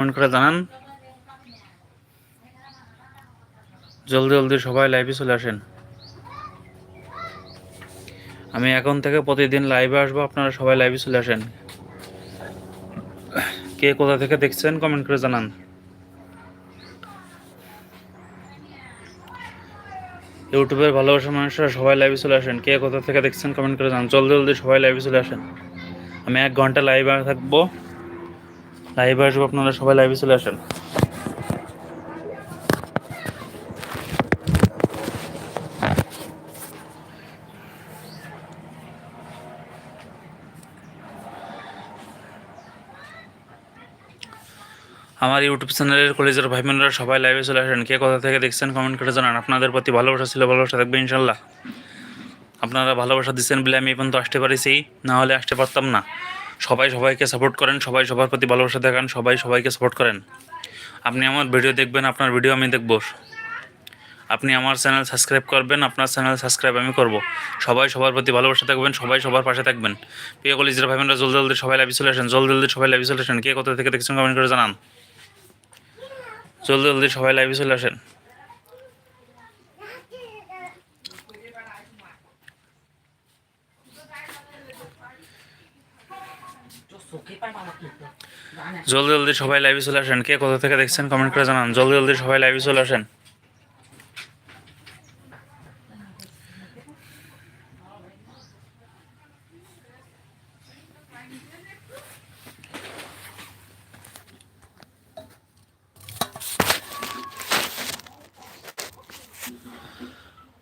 Comment করে জানান। জলদি জলদি সবাই লাইভে চলে আসেন। আমি এখন থেকে প্রতিদিন লাইভে আসব, আপনারা সবাই লাইভে চলে আসেন। কে কোথা থেকে দেখছেন, কমেন্ট করে জানান। ইউটিউবের ভালোবাসা মানুষরা সবাই লাইভে চলে আসেন। কে কোথা থেকে দেখছেন, কমেন্ট করে জানান। জলদি জলদি সবাই লাইভে চলে আসেন। আমি এক ঘণ্টা লাইভে থাকব। লাইভে আসব, আপনারা সবাই লাইভে চলে আসেন। আমার ইউটিউব চ্যানেলের কলেজের ভাই বোনেরা সবাই লাইভে চলে আসেন। কে কোথা থেকে দেখছেন কমেন্ট করে জানান। আপনাদের প্রতি ভালোবাসা ছিল, ভালোবাসা থাকবে ইনশাল্লাহ আপনারা ভালোবাসা দিচ্ছেন বলে আমি এখন তো আসতে পারিছি, না হলে আসতে পারতাম না। সবাই সবাইকে সাপোর্ট করেন, সবাই সবার প্রতি ভালোবাসা দেখান, সবাই সবাইকে সাপোর্ট করেন। আপনি আমার ভিডিও দেখবেন, আপনার ভিডিও আমি দেখব। আপনি আমার চ্যানেল সাবস্ক্রাইব করবেন, আপনার চ্যানেল সাবস্ক্রাইব আমি করব। সবাই সবার প্রতি ভালোবাসা থাকবেন, সবাই সবার পাশে থাকবেন। প্রিয় কলেজের ভাই বোনেরা, জলদি জলদি সবাই লাইভে চলে আসেন জলদি জলদি সবাই লাইভে চলে আসেন কে কোথা থেকে দেখছেন কমেন্ট করে জানান। জলদি জলদি সবাই লাইভে চলে আসেন জলদি জলদি সবাই লাইভে চলে আসেন। কে কোথা থেকে দেখছেন কমেন্ট করে জানান। জলদি জলদি সবাই লাইভে চলে আসেন।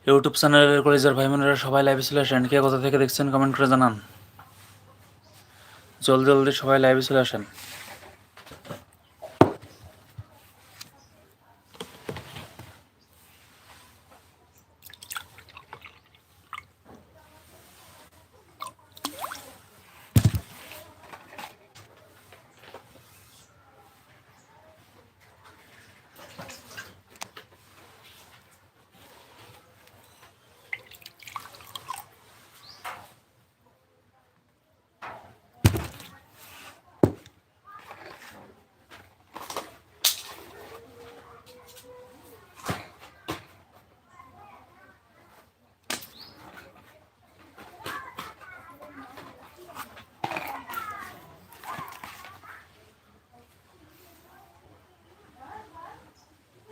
ইউটিউব চ্যানেলের কলেজের ভাই বোনেরা সবাই লাইভে চলে আসেন। কে কোথা থেকে দেখছেন কমেন্ট করে জানান। জলদি জলদি সবাই লাইভে চলে আসেন।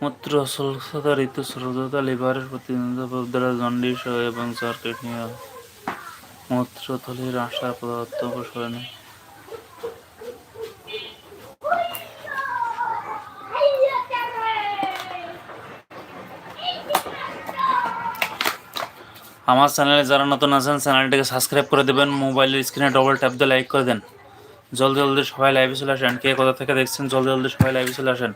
মূত্র স্বল্পতা ঋতুস্রোততা লিভারের প্রতিনিধিত্ব দ্বারা জন্ডিস এবং জ্বর কিডনি মূত্রথলির আশা পদার্থ প্রসারণে আমার চ্যানেলে যারা নতুন আছেন, চ্যানেলটিকে সাবস্ক্রাইব করে দেবেন। মোবাইলের স্ক্রিনে ডবল ট্যাপ দিয়ে লাইক করে দেন। জলদি জলদি সবাই লাইভে চলে আসেন। কে কোথা থেকে দেখছেন, জলদি জলদি সবাই লাইভে চলে আসেন।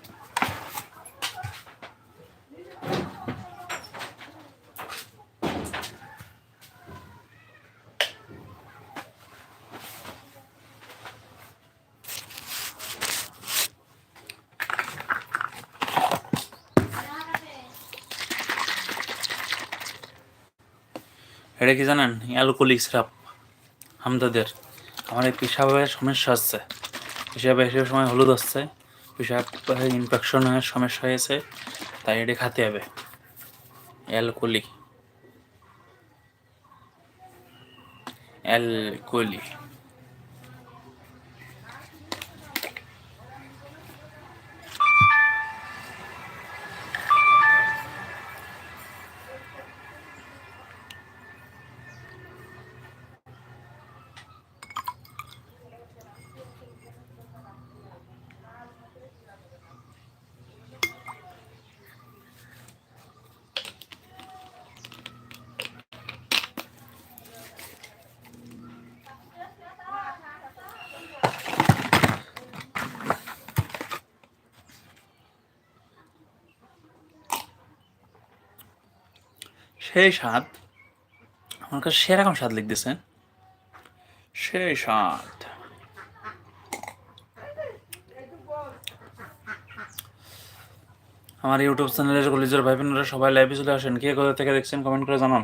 এটা কি জানেন? অ্যালকোহলিক সিরাপ আমাদের আমার এই পেশাবের সমস্যা হচ্ছে। পেশাবে হিসেবে সময় হলুদ আসছে পেশাব ইনফেকশন সমস্যা হয়েছে, তাই এটা খাতে হবে। অ্যালকোহলি অ্যালকোহলি সেই স্বাদ, আমার কাছে সেরকম স্বাদ লিখতেছেন সেই স্বাদ। আমার ইউটিউব চ্যানেলের কলেজের ভাই বোনেরা সবাই লাইভে চলে আসেন। কে কোথা থেকে দেখছেন কমেন্ট করে জানান।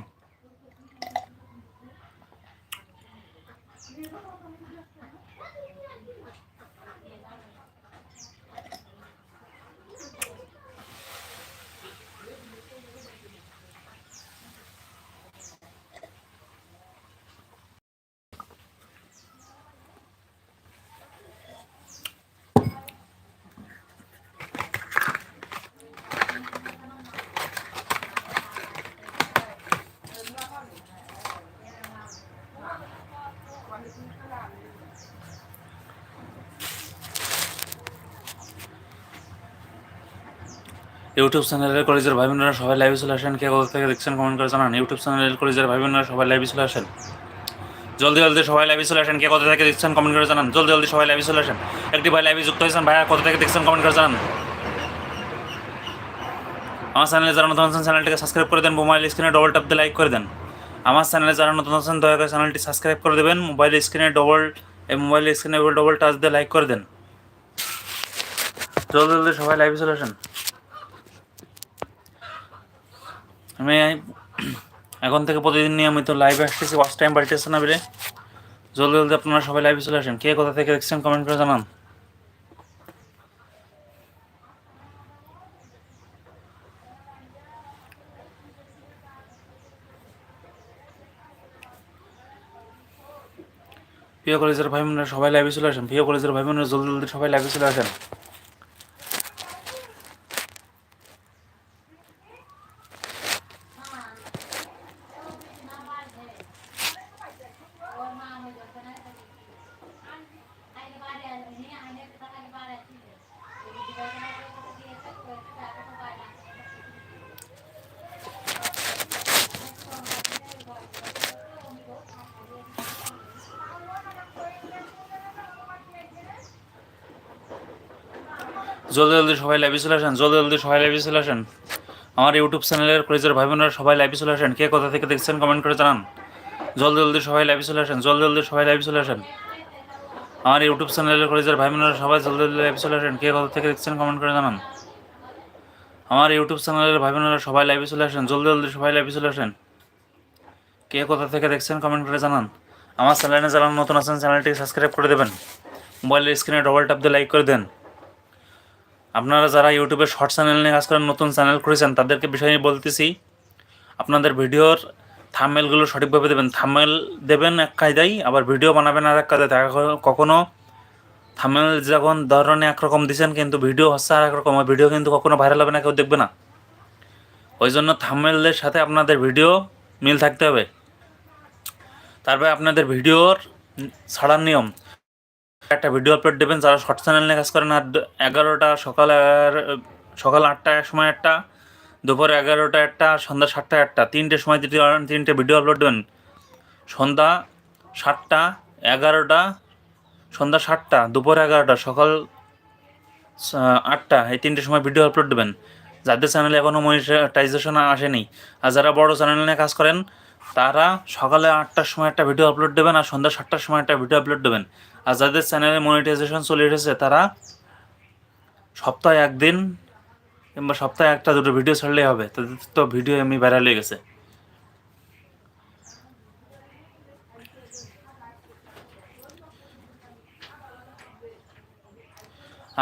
ইউটিউব চ্যানেলের কলেজের ভাই বোনেরা সবাই লাইভে চলে আসেন। কে কোথা থেকে দেখছেন কমেন্ট করে জানান। ইউটিউব চ্যানেলের কলেজের ভাই বোনেরা সবাই লাইভে চলে আসেন। জলদি জলদি সবাই লাইভে চলে আসেন। কে কোথা থেকে দেখছেন কমেন্ট করে জানান। জলদি জলদি সবাই লাইভে চলে আসেন। একটি ভাই লাইভে যুক্ত হয়েছেন। ভাইয়া, কোথা থেকে দেখছেন কমেন্ট করে জানান। আমার চ্যানেলে যারা নতুন আছেন চ্যানেলটিকে সাবস্ক্রাইব করে দেন। মোবাইল স্ক্রিনে ডবল ট্যাপ দিয়ে লাইক করে দেন। আমার চ্যানেলে যারা নতুন আছেন, দয়া করে চ্যানেলটি সাবস্ক্রাইব করে দেবেন। মোবাইল স্ক্রিনে ডবল মোবাইল স্ক্রিনে ডবল টাচ দিয়ে লাইক করে দেন। জলদি জলদি সবাই লাইভে চলে আসেন। আমি এখন থেকে প্রতিদিন নিয়মিত লাইভে আসতেছি ওয়াচ টাইম বাড়িতেছে না বেরে জলদি জলদি আপনারা সবাই লাইভে চলে আসেন। কে কোথা থেকে দেখছেন কমেন্ট করে জানান। প্রিয় কলেজের ভাই বোনেরা সবাই লাইভে চলে আসেন। প্রিয় কলেজের ভাই বোনেরা জলদি জলদি সবাই লাইভে চলে আসেন। জলদি জলদি সবাই লাইভে চলে আসেন, জলদি জলদি সবাই লাইভে চলে আসেন। আমার ইউটিউব চ্যানেলের কলেজের ভাই বোনেরা সবাই লাইভে চলে আসেন। কে কোথা থেকে দেখছেন কমেন্ট করে জানান। জলদি জলদি সবাই লাইভে চলে আসেন, জলদি জলদি সবাই লাইভে চলে আসেন। আমার ইউটিউব চ্যানেলের কলেজের ভাই বোনেরা সবাই জলদি জলদি লাইভে চলে আসেন। কে কোথা থেকে দেখছেন কমেন্ট করে জানান। আমার ইউটিউব চ্যানেলের ভাই বোনেরা সবাই লাইভে চলে আসেন, জলদি জলদি সবাই লাইভে চলে আসেন। কে কোথা থেকে দেখছেন কমেন্ট করে জানান। আমার চ্যানেলে যারা নতুন আছেন চ্যানেলটি সাবস্ক্রাইব করে দেবেন। মোবাইলের স্ক্রিনে ডবল ট্যাপ দিয়ে লাইক করে দেন। আপনারা যারা ইউটিউবে শর্ট চ্যানেল নিয়ে কাজ করেন, নতুন চ্যানেল করেছেন তাদেরকে বিষয় নিয়ে বলতেছি, আপনাদের ভিডিওর থামেলগুলো সঠিকভাবে দেবেন। থামেল দেবেন এক কায়দায়, আবার ভিডিও বানাবেন আর এক কায়দায়। দেখা গেলো কখনো থামেল যখন ধরনে একরকম দিচ্ছেন কিন্তু ভিডিও হচ্ছে আর একরকম ভিডিও কিন্তু কখনো ভাইরাল হবে না, কেউ দেখবে না। ওই জন্য থামেলদের সাথে আপনাদের ভিডিও মিল থাকতে হবে। তারপরে আপনাদের ভিডিওর ছাড়ার নিয়ম একটা ভিডিও আপলোড দেবেন, যারা শর্ট চ্যানেল নিয়ে কাজ করেন, আর এগারোটা সকাল সকাল আটটায় সময় একটা, দুপুর এগারোটা একটা, সন্ধ্যা সাতটা একটা, তিনটে সময় তিনটে তিনটে ভিডিও আপলোড দেবেন, সন্ধ্যা সাতটা, এগারোটা, সন্ধ্যা সাতটা, দুপুর এগারোটা, সকাল আটটা, এই তিনটে সময় ভিডিও আপলোড দেবেন। যাদের চ্যানেলে এখনও মনিটাইজেশন আসেনি, আর যারা বড় চ্যানেল নিয়ে কাজ করেন তারা সকালে আটটার সময় একটা ভিডিও আপলোড দেবেন আর সন্ধ্যা সাতটার সময় একটা ভিডিও আপলোড দেবেন। আর যাদের চ্যানেলে মনিটাইজেশন চলে এসেছে, তারা সপ্তাহে একদিন কিংবা সপ্তাহে একটা দুটো ভিডিও ছাড়লেই হবে। তাদের তো ভিডিও এমনি ভাইরাল হয়ে গেছে।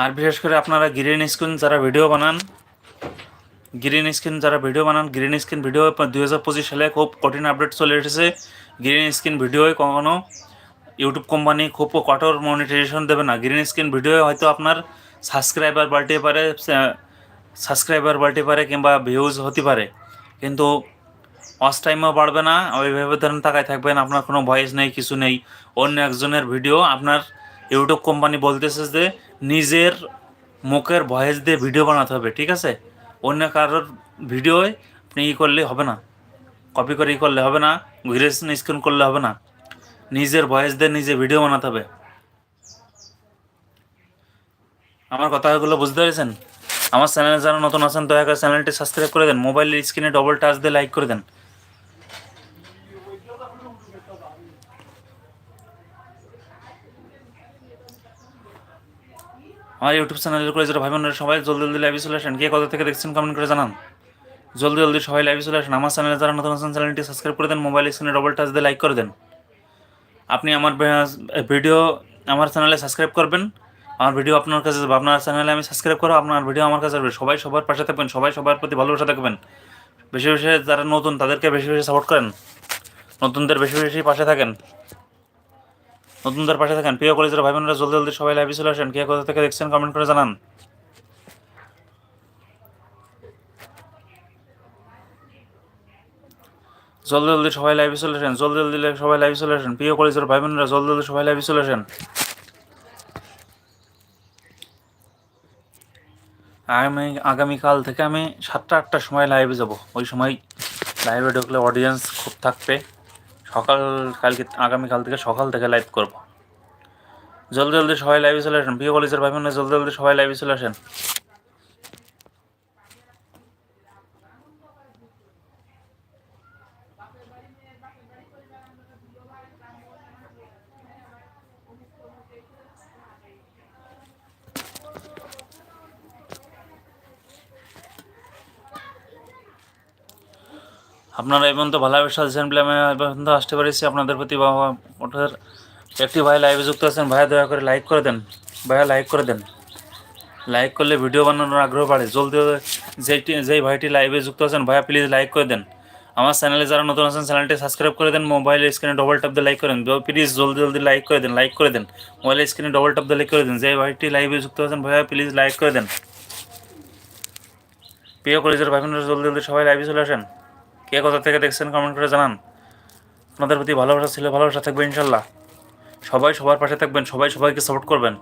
আর বিশেষ করে আপনারা গ্রিন স্ক্রিন যারা ভিডিও বানান গ্রিন স্ক্রিন যারা ভিডিও বানান গ্রিন স্ক্রিন ভিডিও দুই হাজার পঁচিশ সালে খুব কঠিন আপডেট চলে এসেছে। গ্রিন স্ক্রিন ভিডিওয় কখনো ইউটিউব কোম্পানি খুব কঠোর মনিটাইজেশন দেবে না। গ্রিন স্ক্রিন ভিডিও হয়তো আপনার সাবস্ক্রাইবার বাড়তে পারে সাবস্ক্রাইবার বাড়তে পারে কিংবা ভিউজ হতে পারে। কিন্তু ওয়াচ টাইমও বাড়বে না ওইভাবে ধরেন তাকায় থাকবেন, আপনার কোনো ভয়েস নেই, কিছু নেই। অন্য একজনের ভিডিও আপনার ইউটিউব কোম্পানি বলতেছে যে, নিজের মুখের ভয়েস দিয়ে ভিডিও বানাতে হবে, ঠিক আছে? কারোর ভিডিওয় আপনি ই করলে হবে না। কপি করে ই করলে হবে না। ঘুরে স্ক্রিন করলে হবে না। নিজের ভয়েস দিয়ে নিজে ভিডিও বানাতে হবে। আমার কথাগুলো বুঝতে পেরেছেন? আমার চ্যানেলে যারা নতুন আছেন, দয়া করে চ্যানেলটি সাবস্ক্রাইব করে দেন। মোবাইলের স্ক্রিনে ডবল টাচ দিয়ে লাইক করে দেন। আমার ইউটিউব চ্যানেলের করে যারা ভাই বোনেরা সবাই জলদি জলদি লাইভে চলে আসেন। কে কোথা থেকে দেখছেন কমেন্ট করে জানান। জলদি জলদি সবাই লাইভে চলে আসেন। আমার চ্যানেলে যারা নতুন আছেন চ্যানেলটি সাবস্ক্রাইব করে দেন মোবাইল স্ক্রিনে ডবল টাচ দিয়ে লাইক করে দেন। আপনি আমার ভিডিও আমার চ্যানেলে সাবস্ক্রাইব করবেন। আমার ভিডিও আপনার কাছে যাবে। আপনার চ্যানেলে আমি সাবস্ক্রাইব করব, আপনার ভিডিও আমার কাছে আসবে। সবাই সবার পাশে থাকবেন, সবাই সবার প্রতি ভালোবাসা থাকবেন। বেশি বেশি যারা নতুন, তাদেরকে বেশি বেশি সাপোর্ট করেন। নতুনদের বেশি বেশি পাশে থাকেন। নতুনদের পাশে থাকেন। প্রিয় কলেজের ভাই বোনেরা জলদি জলদি সবাই লাইভে চলে আসেন। কে কোথা থেকে দেখছেন কমেন্ট করে জানান। জলদি জলদি সবাই লাইভে চলে আসেন। জলদি জলদি সবাই লাইভে চলে আসেন। প্রিয় কলেজের ভাই বোনেরা জলদি জলদি সবাই লাইভে চলে আসেন। আমি আগামীকাল থেকে আমি সাতটা, আটটার সময় লাইভে যাব। ওই সময় লাইভে ঢুকলে অডিয়েন্স খুব থাকবে। সকাল কালকে আগামীকাল থেকে সকাল থেকে লাইভ করব। জলদি জলদি সবাই লাইভে চলে আসেন। বিয়ে কলেজের ভাই বোনেরা, জলদি জলদি সবাই লাইভে চলে আসেন। আপনারা এই পর্যন্ত ভালোভাবে সাজেশন বলে আমি পর্যন্ত আসতে পেরেছি। আপনাদের প্রতি ওঠার একটি ভাই লাইভে যুক্ত আছেন, ভাইয়া দয়া করে লাইক করে দেন, ভাইয়া লাইক করে দেন। লাইক করলে ভিডিও বানানোর আগ্রহ বাড়ে। জলদি যেইটি যেই ভাইটি লাইভে যুক্ত আছেন, ভাইয়া প্লিজ লাইক করে দেন। আমার চ্যানেলে যারা নতুন আছেন চ্যানেলটি সাবস্ক্রাইব করে দেন মোবাইলের স্ক্রিনে ডবল ট্যাপ দিয়ে লাইক করেন। প্লিজ জলদি জলদি লাইক করে দেন লাইক করে দেন। মোবাইলের স্ক্রিনে ডবল ট্যাপ দিয়ে লাইক করে দেন। যে ভাইটি লাইভে যুক্ত আছেন, ভাইয়া প্লিজ লাইক করে দেন। প্রিয় কলেজের ভাই জলদি জলদি সবাই লাইভে চলে আসেন। কে কোথা থেকে দেখছেন কমেন্ট করে জানান। আপনাদের প্রতি ভালোবাসা ছিল, ভালোবাসা থাকবে ইনশাল্লাহ। সবাই সবার পাশে থাকবেন, সবাই সবাইকে সাপোর্ট করবেন।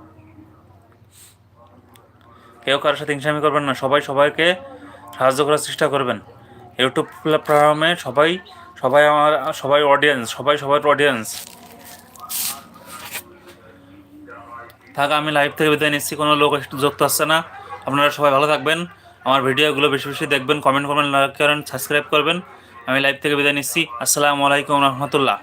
কেউ কারোর সাথে হিংসামি করবেন না, সবাই সবাইকে সাহায্য করার চেষ্টা করবেন। ইউটিউব প্ল্যাটফর্মে সবাই সবাই আমার, সবাই অডিয়েন্স সবাই সবার অডিয়েন্স থাক, আমি লাইভ থেকে বিদায় নিচ্ছি, কোনো লোক যুক্ত আসছে না। আপনারা সবাই ভালো থাকবেন। আমার ভিডিওগুলো বেশি বেশি দেখবেন কমেন্ট করবেন লাইক করেন সাবস্ক্রাইব করবেন। আমি লাইভ থেকে বিদায় নিচ্ছি। আসসালামু আলাইকুম রহমতুল্লাহ।